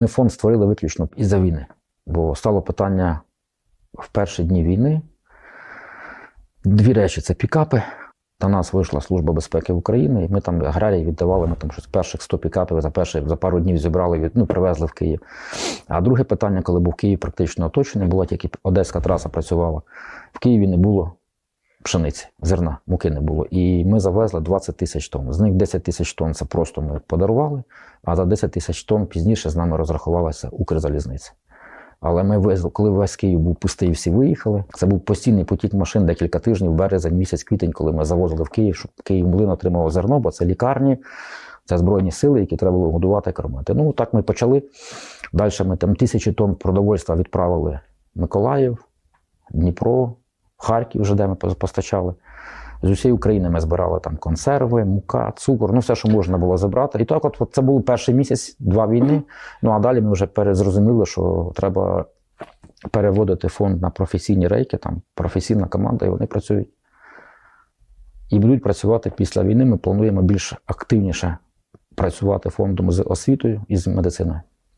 Ми фонд створили виключно із-за війни, бо стало питання в перші дні війни. Дві речі це пікапи. До нас вийшла Служба безпеки України, і ми там аграрії віддавали, ми там щось перших 100 пікапів за перші, за пару днів зібрали, ну, привезли в Київ. А друге питання, коли був Київ практично оточений, була тільки Одеська траса працювала. В Києві не було пшениці, зерна, муки не було. І ми завезли 20 тисяч тонн. З них 10 тисяч тонн це просто ми подарували, а за 10 тисяч тонн пізніше з нами розрахувалася Укрзалізниця. Але ми везли, коли весь Київ був пустий, всі виїхали. Це був постійний потік машин декілька тижнів, березень, місяць, квітень, коли ми завозили в Київ, щоб Київ млин отримав зерно, бо це лікарні, це збройні сили, які треба було годувати, кормити. Ну так ми почали. Далі ми там тисячі тонн продовольства відправили Миколаїв, Дніпро, Харків, вже де ми постачали. З усієї України ми збирали там консерви, мука, цукор, ну все, що можна було забрати. І так, от, це був перший місяць, два війни. Ну а далі ми вже перезрозуміли, що треба переводити фонд на професійні рейки, там професійна команда, і вони працюють. І будуть працювати після війни. Ми плануємо більш активніше працювати фондом з освітою і з медициною.